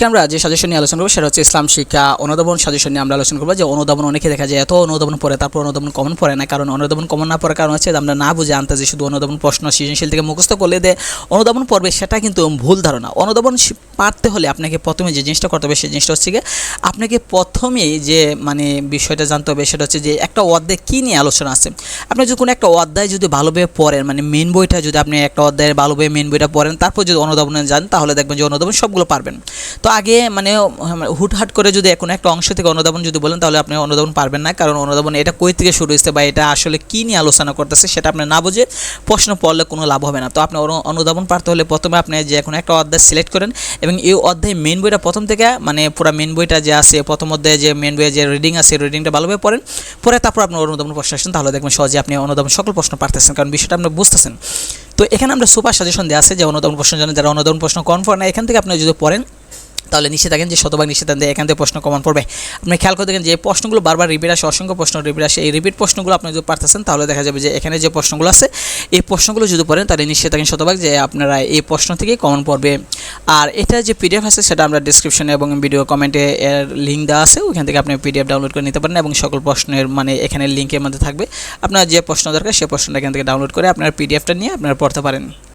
আজকে আমরা যে সাজেশন নিয়ে আলোচনা করব, সেটা হচ্ছে ইসলাম শিক্ষা অনুধাবন সাজেশন নিয়ে আমরা আলোচনা করব। যে অনুধাবন অনেকে দেখা যায় এত অনুধাবন পড়ে, তারপর অনুধাবন কমন পড়ে না। কারণ অনুধাবন কমন না পড়ার কারণ হচ্ছে আমরা না বুঝে আনতে যে শুধু অনুধাবন প্রশ্ন সৃজনশীল থেকে মুখস্থ করলে দে অনুধাবন পড়বে, সেটা কিন্তু ভুল ধারণা। অনুধাবন পারতে হলে আপনাকে প্রথমে যে জিনিসটা করতে হবে, সেই জিনিসটা হচ্ছে গিয়ে আপনাকে প্রথমেই যে মানে বিষয়টা জানতে হবে, সেটা হচ্ছে যে একটা অধ্যায় কী নিয়ে আলোচনা আছে। আপনি যদি কোনো একটা অধ্যায় যদি ভালোভাবে পড়েন মানে মেন বইটা যদি আপনি একটা অধ্যায়ের ভালোভাবে মেন বইটা পড়েন, তারপর যদি অনুধাবনে যান, তাহলে দেখবেন যে অনুধাবন সবগুলো পারবেন। তো আগে মানে হুটহাট করে যদি কোনো একটা অংশ থেকে অনুধাবন যদি বলেন, তাহলে আপনি অনুধাবন পারবেন না। কারণ অনুধাবন এটা কই থেকে শুরু হয়েছে বা এটা আসলে কী নিয়ে আলোচনা করতেছে, সেটা আপনি না বুঝে প্রশ্ন পড়লে কোনো লাভ হবে না। তো আপনি অনু- অনুধাবন পারতে হলে প্রথমে আপনি যে কোনো একটা অধ্যায় সিলেক্ট করেন এবং এই অধ্যায় মেন বইটা প্রথম থেকে মানে পুরো মেন বইটা যে আছে, প্রথম অধ্যায়ে যে মেন বইয়ে যে রিডিং আছে রিডিংটা ভালোভাবে পড়েন। পরে তারপর আপনি অনুধাবন প্রশ্ন আসেন, তাহলে দেখবেন সহজে আপনি অনুধাবন সকল প্রশ্ন পারতেছেন, কারণ বিষয়টা আপনি বুঝতেছেন। তো এখানে আমরা সুপার সাজেশন দেওয়া আছে যে অনুধাবন প্রশ্ন জানেন যারা অনুধাবন প্রশ্ন কনফার্ম না, এখান থেকে আপনি যদি পড়েন তাহলে থাকেন যে শতভাগ থাকেন এখান থেকে প্রশ্ন কমন পড়বে। আপনি খেয়াল করে দেখেন যে প্রশ্নগুলো বারবার রিপিট আসে, অসংখ্য প্রশ্ন রিপিট আসে। এই রিপিট প্রশ্নগুলো আপনি যদি পারতেছেন, তাহলে দেখা যাবে যে এখানে যে প্রশ্নগুলো আছে, এই প্রশ্নগুলো যদি পড়েন, তাহলে থাকেন শতভাগ যে আপনারা এই প্রশ্ন থেকেই কমন পড়বে। আর এটা যে পিডিএফ আছে, সেটা আমরা ডিসক্রিপশনে এবং ভিডিও কমেন্টে এর লিঙ্ক দেওয়া আছে। ওইখান থেকে আপনি পিডিএফ ডাউনলোড করে নিতে পারেন এবং সকল প্রশ্নের মানে এখানে লিঙ্কের মধ্যে থাকবে। আপনার যে প্রশ্ন দরকার সেই প্রশ্নটা এখান থেকে ডাউনলোড করে আপনার পিডিএফটা নিয়ে আপনারা পড়তে পারেন।